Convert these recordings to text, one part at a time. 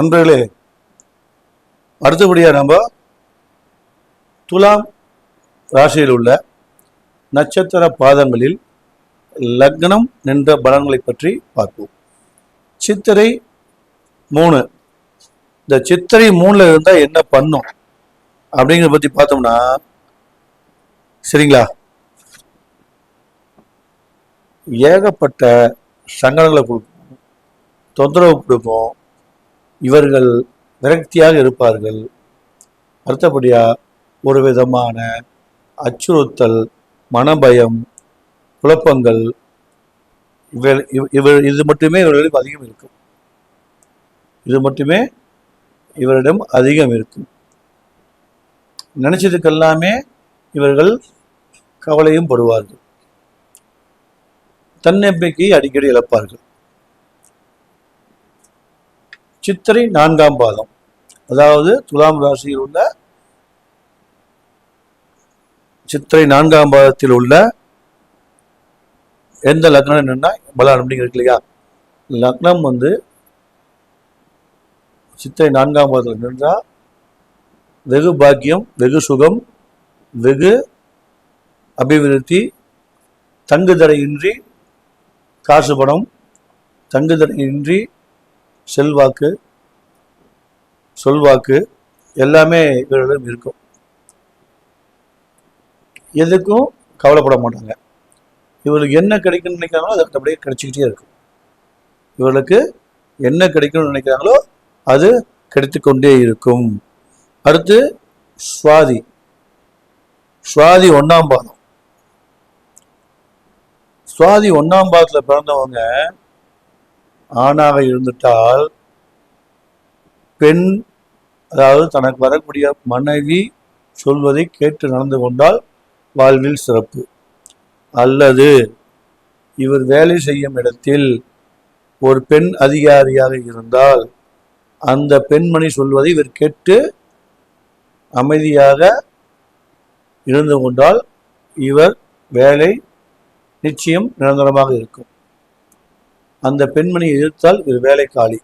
நண்பர்களே அடுத்தபடியாக நம்ம துலாம் ராசியில் உள்ள நட்சத்திர பாதங்களில் லக்னம் நின்ற பலன்களை பற்றி பார்ப்போம். சித்திரை மூணு. இந்த சித்திரை மூணுல இருந்தா என்ன பண்ணும்? அப்படிங்கிறத பத்தி பார்த்தோம்னா சரிங்களா? ஏகப்பட்ட சங்கடங்களை கொடுக்கும் தொந்தரவு கொடுக்கும் இவர்கள் விரக்தியாக இருப்பார்கள். அடுத்தபடியாக ஒரு விதமான அச்சுறுத்தல் மனபயம் குழப்பங்கள் இவர் இவ- இவர் இது மட்டுமே இவர்களிடம் அதிகம் இருக்கும். இது மட்டுமே இவரிடம் அதிகம் இருக்கும். நினைச்சதுக்கெல்லாமே இவர்கள் கவலையும் படுவார்கள். தன்னம்பிக்கையை அடிக்கடி இழப்பார்கள். சித்திரை நான்காம் பாதம். அதாவது துலாம் ராசியில் உள்ள சித்திரை நான்காம் பாதத்தில் உள்ள எந்த லக்னம் என்னென்னா பலான் அப்படிங்கிறது இல்லையா? லக்னம் வந்து சித்திரை நான்காம் பாதத்தில் நின்றா வெகு பாக்கியம் வெகு சுகம் வெகு அபிவிருத்தி தங்குதடையின்றி காசு பணம் தங்குதடையின்றி செல்வாக்கு சொல்வாக்கு எல்லாமே இவர்களிடம் இருக்கும். எதுக்கும் கவலைப்பட மாட்டாங்க. இவர்களுக்கு என்ன கிடைக்கும்னு நினைக்கிறாங்களோ அது அப்படியே கிடைச்சிக்கிட்டே இருக்கும். இவர்களுக்கு என்ன கிடைக்கும்னு நினைக்கிறாங்களோ அது கிடைத்துக்கொண்டே இருக்கும். அடுத்து சுவாதி. சுவாதி ஒன்றாம் பாதம். சுவாதி ஒன்றாம் பாதத்தில் பிறந்தவங்க ஆணாக இருந்துட்டால் பெண் அதாவது தனக்கு வரக்கூடிய மனைவி சொல்வதை கேட்டு நடந்து கொண்டால் வாழ்வில் சிறப்பு. அல்லது இவர் வேலை செய்யும் இடத்தில் ஒரு பெண் அதிகாரியாக இருந்தால் அந்த பெண்மணி சொல்வதை இவர் கேட்டு அமைதியாக இருந்து கொண்டால் இவர் வேலை நிச்சயம் நிரந்தரமாக இருக்கும். அந்த பெண்மணியை எதிர்த்தால் இவர் வேலை காலி.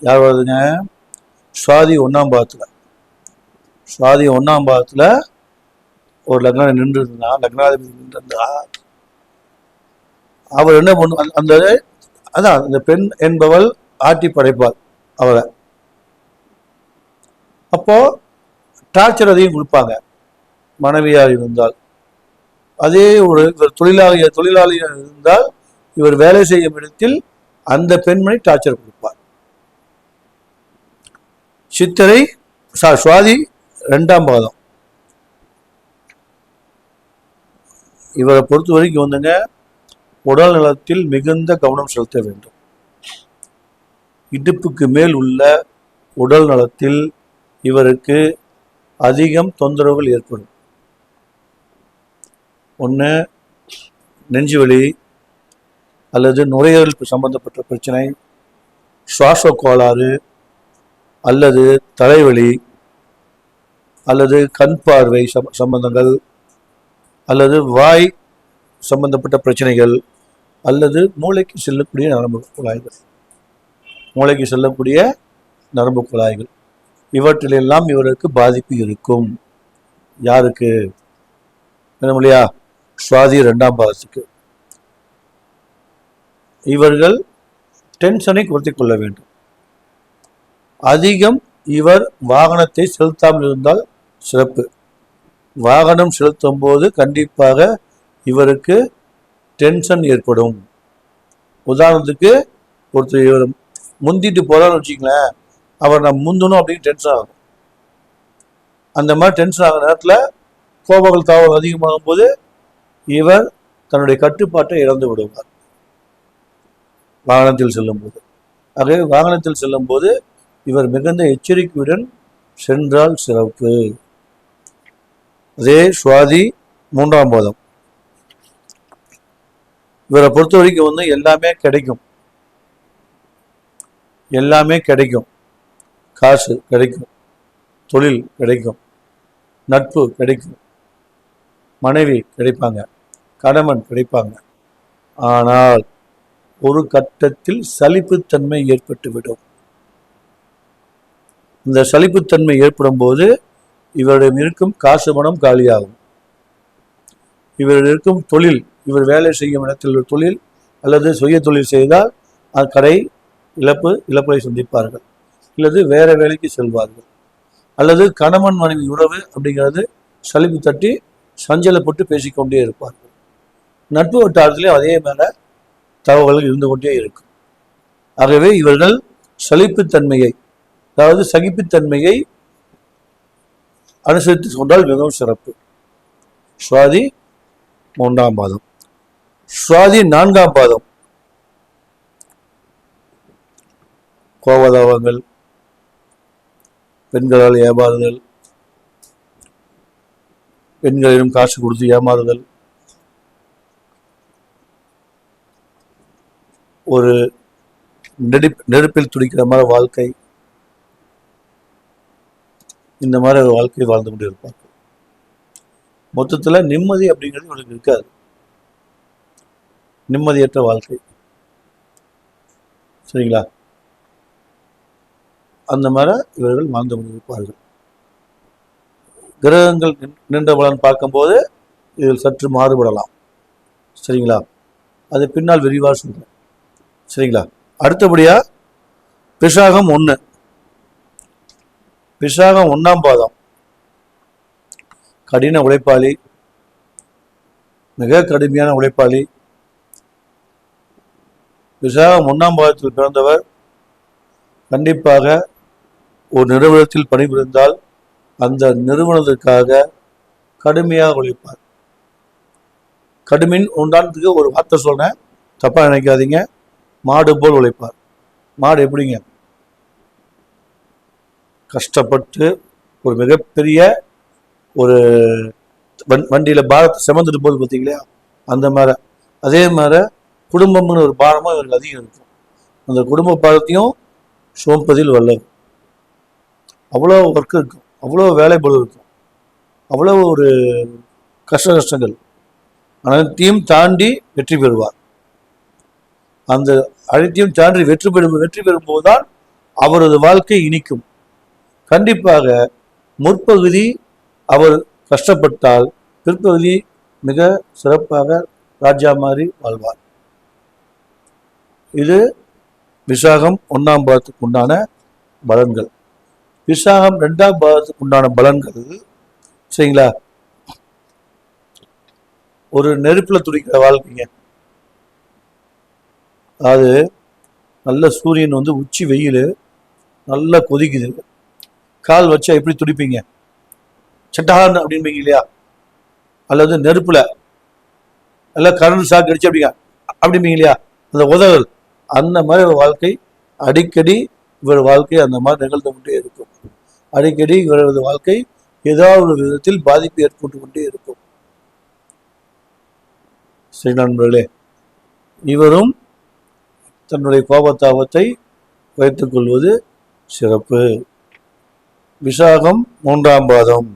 யார் வருதுங்க? சுவாதி ஒன்றாம் பாகத்தில். சுவாதி ஒன்றாம் பாகத்தில் ஒரு லக்னம் நின்று இருந்தா லக்னாதிபதி நின்று இருந்தா அவர் என்ன பண்ணு அந்த- அதான் அந்த பெண் என்பவள் ஆட்டி படைப்பாள் அவரை. அப்போ டார்ச்சர் அதையும் கொடுப்பாங்க. மனைவியாக இருந்தால். அதே ஒரு இவர் தொழிலாளிய தொழிலாளியாக இருந்தால் இவர் வேலை செய்யும் இடத்தில் அந்த பெண்மணி டார்ச்சர் கொடுப்பார். சித்திரை சா- சுவாதி ரெண்டாம் பாதம். இவரை பொறுத்த வரைக்கும் வந்துங்க உடல் நலத்தில் மிகுந்த கவனம் செலுத்த வேண்டும். இடுப்புக்கு மேல் உள்ள உடல் நலத்தில் இவருக்கு அதிகம் தொந்தரவுகள் ஏற்படும். ஒன்று நெஞ்சுவலி அல்லது நுரையீரல் சம்பந்தப்பட்ட பிரச்சனை சுவாச கோளாறு அல்லது தலைவலி அல்லது கண் பார்வை சம்பந்தங்கள் அல்லது வாய் சம்பந்தப்பட்ட பிரச்சனைகள் அல்லது மூளைக்கு செல்லக்கூடிய நரம்பு குழாய்கள். மூளைக்கு செல்லக்கூடிய நரம்பு குழாய்கள். இவற்றிலெல்லாம் இவருக்கு பாதிப்பு இருக்கும். யாருக்கு? என்ன இல்லையா சுவாதி ரெண்டாம் பாதத்துக்கு இவர்கள் டென்ஷனை குறைத்து கொள்ள வேண்டும். அதிகம் இவர் வாகனத்தை செலுத்தாமல் இருந்தால் சிறப்பு. வாகனம் செலுத்தும் போது கண்டிப்பாக இவருக்கு டென்ஷன் ஏற்படும். உதாரணத்துக்கு ஒருத்தர் இவர் முந்திட்டு போகிறான்னு வச்சுங்களேன் அவர் நான் முந்தணும் அப்படின்னு டென்ஷன் ஆகும். அந்த மாதிரி டென்ஷன் ஆகிற நேரத்தில் கோபங்கள் தாவல் அதிகமாகும் போது இவர் தன்னுடைய கட்டுப்பாட்டை இழந்து விடுவார். வாகனத்தில் செல்லும்போது. ஆகவே வாகனத்தில் செல்லும்போது இவர் மிகுந்த எச்சரிக்கையுடன் சென்றால் சிறப்பு. அதே சுவாதி மூன்றாம் பாதம். இவரை பொறுத்த வரைக்கும் வந்து எல்லாமே கிடைக்கும். எல்லாமே கிடைக்கும். காசு கிடைக்கும். தொழில் கிடைக்கும். நட்பு கிடைக்கும். மனைவி கிடைப்பாங்க. கணவன் கிடைப்பாங்க. ஆனால் ஒரு கட்டத்தில் சலிப்புத்தன்மை ஏற்பட்டுவிடும். இந்த சலிப்புத்தன்மை ஏற்படும் போது இவரிடம் இருக்கும் காசு பணம் காலியாகும். இவரிடம் இருக்கும் தொழில் இவர் வேலை செய்யும் இடத்தில் உள்ள தொழில் அல்லது சுய தொழில் செய்தால் அது கடை இழப்பு இழப்பை சந்திப்பார்கள். அல்லது வேற வேலைக்கு செல்வார்கள். அல்லது கணவன் மனைவி உறவு அப்படிங்கிறது சலிப்பு தட்டி சஞ்சலப்பட்டு பேசிக்கொண்டே இருப்பார்கள். நட்பு வட்டாரத்திலே அதே மேல தகவல்கள் இருந்து கொண்டே இருக்கும் ஆகவே இவர்கள் சலிப்புத்தன்மையை அதாவது சகிப்புத்தன்மையை அனுசரித்து கொண்டால் மிகவும் சிறப்பு. சுவாதி மூன்றாம் பாதம். சுவாதி நான்காம் பாதம். கோபதாபங்கள் பெண்களால் ஏமாறுதல் பெண்களிடம் காசு கொடுத்து ஏமாறுதல் ஒரு நெடுப் நெருப்பில் துடிக்கிற மாதிரி வாழ்க்கை இந்த மாதிரி ஒரு வாழ்க்கை வாழ்ந்து கொண்டு இருப்பாங்க மொத்தத்துல நிம்மதி அப்படிங்கிறது இவங்களுக்கு இருக்காது. நிம்மதியற்ற வாழ்க்கை. சரிங்களா? அந்த மாதிரி இவர்கள் வாழ்ந்து கொண்டிருப்பார்கள். கிரகங்கள் நின்- நின்ற பலன் பார்க்கும்போது இதில் சற்று மாறுபடலாம். சரிங்களா? அது பின்னால் விரிவாக சொல்கிறேன் சரிங்களா? அடுத்தபடியா பிசாகம் ஒன்று பிசாகம் ஒன்றாம் பாதம். கடின உழைப்பாளி மிக கடுமையான உழைப்பாளி. விசாகம் ஒன்றாம் பாதத்தில் பிறந்தவர் கண்டிப்பாக ஒரு நிறுவனத்தில் பணிபுரிந்தால் அந்த நிறுவனத்திற்காக கடுமையாக உழைப்பார். கடுமின் உண்டானதுக்கு ஒரு வார்த்தை சொல்கிறேன் தப்பா நினைக்காதீங்க. மாடு போல் உழைப்பார். மாடு எப்படிங்க? கஷ்டப்பட்டு ஒரு மிகப்பெரிய ஒரு வண் வண்டியில் பாரத்தை சுமந்துட்டு போகுது பார்த்தீங்களா? அந்த மாதிரி அதே மாதிரி குடும்பம்னு ஒரு பாரமும் இவருக்கு அதிகம் இருக்கும். அந்த குடும்ப பாரத்தையும் சோம்பதில் வல்லவர். அவ்வளோ ஒர்க் இருக்கும். அவ்வளோ வேலை இருக்கும். அவ்வளோ ஒரு கஷ்ட கஷ்டங்கள் அனைத்தையும் தாண்டி வெற்றி பெறுவார். அந்த அனைத்தையும் சான்றி வெற்றி பெறும் வெற்றி பெறும்போதுதான் அவரது வாழ்க்கை இனிக்கும். கண்டிப்பாக முற்பகுதி அவர் கஷ்டப்பட்டால் பிற்பகுதி மிக சிறப்பாக ராஜா மாதிரி வாழ்வார். இது விசாகம் ஒன்றாம் பாதத்துக்கு உண்டான பலன்கள். விசாகம் ரெண்டாம் பாதத்துக்கு உண்டான பலன்கள் சரிங்களா? ஒரு நெருப்புல துடிக்கிற வாழ்க்கைங்க. அது நல்ல சூரியன் வந்து உச்சி வெயில் நல்லா கொதிக்குது. கால் வச்சா எப்படி துடிப்பீங்க? சட்டான் அப்படின்பீங்க இல்லையா? அல்லது நெருப்பில் எல்லாம் கரண்ட் ஷாக் அடிச்சு அப்படிங்க அப்படிம்பீங்க இல்லையா? அந்த உதவல் அந்த மாதிரி ஒரு வாழ்க்கை அடிக்கடி இவர் வாழ்க்கை அந்த மாதிரி நிகழ்ந்து கொண்டே இருக்கும். அடிக்கடி இவரது வாழ்க்கை ஏதாவது ஒரு விதத்தில் பாதிப்பு ஏற்பட்டு கொண்டே இருக்கும். சரி நண்பர்களே இவரும் தன்னுடைய கோபத்தாபத்தை வைத்துக் கொள்வது சிறப்பு. விசாகம் மூன்றாம் பாதம்.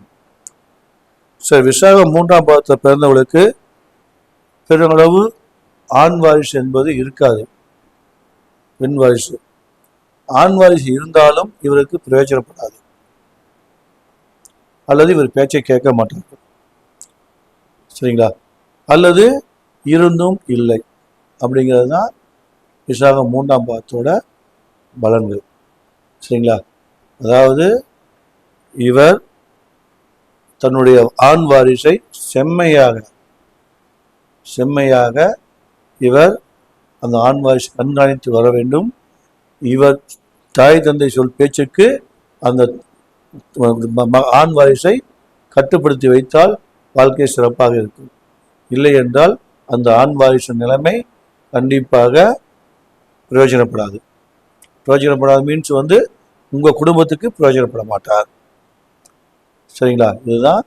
சரி விசாகம் மூன்றாம் பாதத்தில் பிறந்தவர்களுக்கு பெருமளவு ஆண் வாரிசு என்பது இருக்காது. பெண் வாரிசு. ஆண் வாரிசு இருந்தாலும் இவருக்கு பிரயோஜனப்படாது. அல்லது இவர் பேச்சை கேட்க மாட்டார்கள் சரிங்களா? அல்லது இருந்தும் இல்லை. அப்படிங்கிறது தான் விசாகம் மூன்றாம் பாதத்தோட பலன்கள். சரிங்களா? அதாவது இவர் தன்னுடைய ஆண் வாரிசை செம்மையாக செம்மையாக இவர் அந்த ஆண் வாரிசை கண்காணித்து வர வேண்டும். இவர் தாய் தந்தை சொல் பேச்சுக்கு அந்த ம- ம- ஆண் வாரிசை கட்டுப்படுத்தி வைத்தால் வாழ்க்கை சிறப்பாக இருக்கும். இல்லை என்றால் அந்த ஆண் வாரிசு நிலைமை கண்டிப்பாக பிரயோஜனப்படாது. பிரயோஜனப்படாத மீன்ஸ் வந்து உங்கள் குடும்பத்துக்கு பிரயோஜனப்பட மாட்டார். சரிங்களா? இதுதான்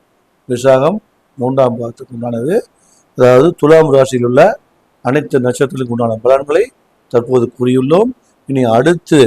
விசாகம் மூன்றாம் பாகத்துக்கு உண்டானது. அதாவது துலாம் ராசியில் உள்ள அனைத்து நட்சத்திரத்துக்கு உண்டான பலன்களை தற்போது கூறியுள்ளோம். இனி அடுத்து